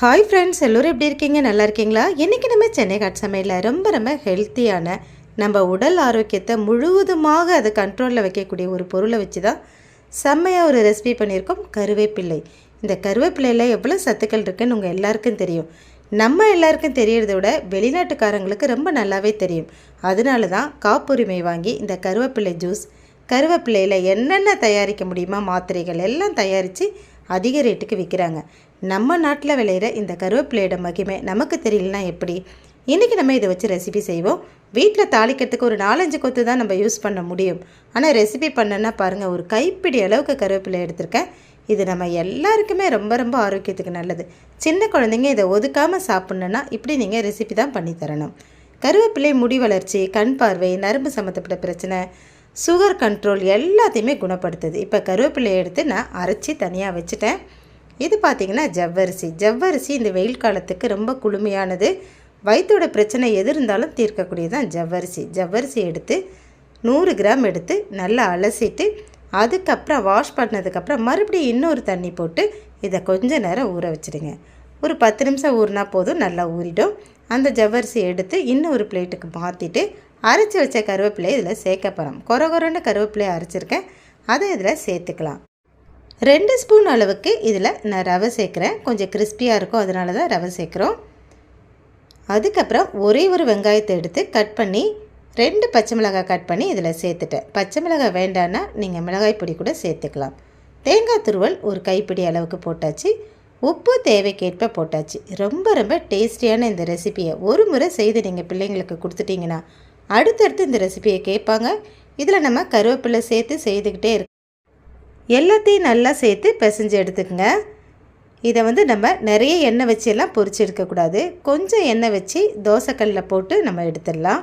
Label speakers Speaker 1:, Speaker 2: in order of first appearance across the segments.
Speaker 1: hi friends எல்லோரும் எப்படி இருக்கீங்க நல்லா இருக்கீங்களா இன்றைக்கி நம்ம சென்னை காட் சமையலில் ரொம்ப ரொம்ப ஹெல்த்தியான நம்ம உடல் ஆரோக்கியத்தை முழுவதுமாக அதை கண்ட்ரோலில் வைக்கக்கூடிய ஒரு பொருளை வச்சு தான் செம்மையாக ஒரு ரெசிபி பண்ணியிருக்கோம் கருவேப்பிள்ளை இந்த கருவேப்பிள்ளையில் எவ்வளோ சத்துக்கள் இருக்குதுன்னு உங்கள் எல்லாருக்கும் தெரியும் நம்ம எல்லாருக்கும் தெரியறத விட வெளிநாட்டுக்காரங்களுக்கு ரொம்ப நல்லாவே தெரியும் அதனால தான் காப்புரிமை வாங்கி இந்த கருவேப்பிள்ளை ஜூஸ் கருவேப்பிள்ளையில் என்னென்ன தயாரிக்க முடியுமா மாத்திரைகள் எல்லாம் தயாரித்து அதிக ரேட்டுக்கு விற்கிறாங்க நம்ம நாட்டில் விளையிற இந்த கருவேப்பிலையோட மகிமை நமக்கு தெரியலனா எப்படி இன்றைக்கி நம்ம இதை வச்சு ரெசிபி செய்வோம் வீட்டில் தாளிக்கிறதுக்கு ஒரு நாலஞ்சு கொத்து தான் நம்ம யூஸ் பண்ண முடியும் ஆனால் ரெசிபி பண்ணனா பாருங்கள் ஒரு கைப்பிடி அளவுக்கு கருவேப்பிலை எடுத்திருக்கேன் இது நம்ம எல்லாருக்குமே ரொம்ப ரொம்ப ஆரோக்கியத்துக்கு நல்லது சின்ன குழந்தைங்க இதை ஒதுக்காமல் சாப்பிட்ணுன்னா இப்படி நீங்கள் ரெசிபி தான் பண்ணித்தரணும் கருவேப்பிலை முடி வளர்ச்சி கண் பார்வை நரம்பு சம்மந்தப்பட்ட பிரச்சனை சுகர் கண்ட்ரோல் எல்லாத்தையுமே குணப்படுத்துது இப்போ கருவேப்பிலையை எடுத்து நான் அரைச்சி தனியாக வச்சுட்டேன் இது பார்த்திங்கன்னா ஜவ்வரிசி ஜவ்வரிசி இந்த வெயில் காலத்துக்கு ரொம்ப குளுமையானது வயிற்றோட பிரச்சனை எது இருந்தாலும் தீர்க்கக்கூடியது தான் ஜவ்வரிசி ஜவ்வரிசி எடுத்து நூறு கிராம் எடுத்து நல்லா அலசிட்டு அதுக்கப்புறம் வாஷ் பண்ணதுக்கப்புறம் மறுபடியும் இன்னொரு தண்ணி போட்டு இதை கொஞ்ச நேரம் ஊற வச்சுடுங்க ஒரு பத்து நிமிஷம் ஊறினா போதும் நல்லா ஊறிடும் அந்த ஜவ்வரிசி எடுத்து இன்னொரு பிளேட்டுக்கு மாற்றிட்டு அரைச்சி வச்ச கருவேப்பிலையை இதில் சேர்க்க போகிறோம் கொரகொரன்னு கருவேப்பிலையை அரைச்சிருக்கேன் அதை இதில் சேர்த்துக்கலாம் ரெண்டு ஸ்பூன் அளவுக்கு இதில் நான் ரவை சேர்க்குறேன் கொஞ்சம் கிறிஸ்பியாக இருக்கும் அதனால தான் ரவை சேர்க்குறோம் அதுக்கப்புறம் ஒரே ஒரு வெங்காயத்தை எடுத்து கட் பண்ணி ரெண்டு பச்சை மிளகாய் கட் பண்ணி இதில் சேர்த்துட்டேன் பச்சை மிளகாய் வேண்டான்னா நீங்கள் மிளகாய் பொடி கூட சேர்த்துக்கலாம் தேங்காய் துருவல் ஒரு கைப்பிடி அளவுக்கு போட்டாச்சு உப்பு தேவைக்கேற்ப போட்டாச்சு ரொம்ப ரொம்ப டேஸ்டியான இந்த ரெசிபியை ஒரு முறை செய்து நீங்கள் பிள்ளைங்களுக்கு கொடுத்துட்டிங்கன்னா அடுத்தடுத்து இந்த ரெசிபியை கேட்பாங்க இதில் நம்ம கருவேப்பிலை சேர்த்து செய்துக்கிட்டே இருக்கோம் எல்லாத்தையும் நல்லா சேர்த்து பிசைஞ்சு எடுத்துக்கோங்க இதை வந்து நம்ம நிறைய எண்ணெய் எல்லாம் பொறிச்சு எடுக்கக்கூடாது கொஞ்சம் எண்ணெய் வச்சு தோசைக்கல்லில் போட்டு நம்ம எடுத்துடலாம்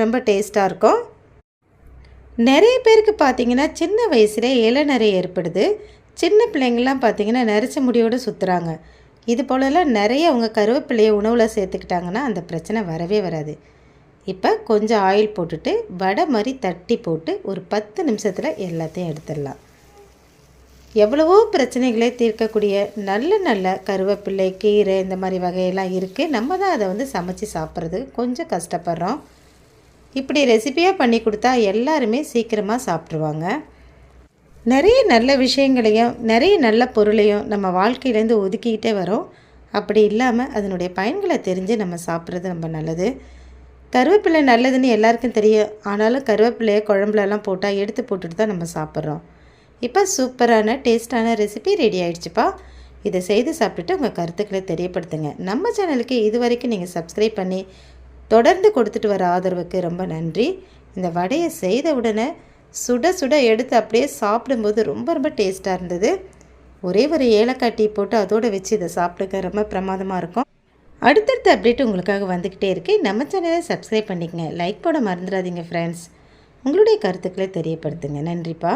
Speaker 1: ரொம்ப டேஸ்ட்டாக இருக்கும் நிறைய பேருக்கு பார்த்திங்கன்னா சின்ன இலை நிறைய ஏற்படுது சின்ன பிள்ளைங்கள்லாம் பார்த்திங்கன்னா நரைச்ச முடியோடு சுற்றுறாங்க இது போலலாம் நிறைய அவங்க கருவேப்பிள்ளையை உணவில் சேர்த்துக்கிட்டாங்கன்னா அந்த பிரச்சனை வரவே வராது இப்போ கொஞ்சம் ஆயில் போட்டுட்டு வடை மாதிரி தட்டி போட்டு ஒரு பத்து நிமிஷத்தில் எல்லாத்தையும் எடுத்துடலாம் எவ்வளவோ பிரச்சனைகளை தீர்க்கக்கூடிய நல்ல நல்ல கருவேப்பிள்ளை கீரை இந்த மாதிரி வகையெல்லாம் இருக்குது நம்ம தான் அதை வந்து சமைச்சு சாப்பிட்றது கொஞ்சம் கஷ்டப்படுறோம் இப்படி ரெசிபியாக பண்ணி கொடுத்தா எல்லாருமே சீக்கிரமாக சாப்பிட்ருவாங்க நிறைய நல்ல விஷயங்களையும் நிறைய நல்ல பொருளையும் நம்ம வாழ்க்கையிலேருந்து ஒதுக்கிக்கிட்டே வரோம் அப்படி இல்லாமல் அதனுடைய பயன்களை தெரிஞ்சு நம்ம சாப்பிட்றது ரொம்ப நல்லது கருவேப்பிள்ளை நல்லதுன்னு எல்லாருக்கும் தெரியும் ஆனாலும் கருவேப்பிலையை குழம்புலலாம் போட்டால் எடுத்து போட்டுட்டு தான் நம்ம சாப்பிட்றோம் இப்போ சூப்பரான டேஸ்டான ரெசிபி ரெடி ஆகிடுச்சுப்பா இதை செய்து சாப்பிட்டுட்டு உங்கள் கருத்துக்களை தெரியப்படுத்துங்க நம்ம சேனலுக்கு இது வரைக்கும் நீங்கள் சப்ஸ்கிரைப் பண்ணி தொடர்ந்து கொடுத்துட்டு வர ஆதரவுக்கு ரொம்ப நன்றி இந்த வடையை செய்த உடனே சுட சுட எடுத்து அப்படியே சாப்பிடும்போது ரொம்ப ரொம்ப டேஸ்ட்டாக இருந்தது ஒரே ஒரு ஏலக்காய் டீ போட்டு அதோடு வச்சு இதை சாப்பிடுக்க ரொம்ப பிரமாதமாக இருக்கும் அடுத்தடுத்த அப்டேட் உங்களுக்காக வந்துக்கிட்டே இருக்கு நம்ம சேனலை சப்ஸ்கிரைப் பண்ணிக்கங்க லைக் போட மறந்துடாதீங்க ஃப்ரெண்ட்ஸ் உங்களுடைய கருத்துக்களை தெரியப்படுத்துங்க நன்றிப்பா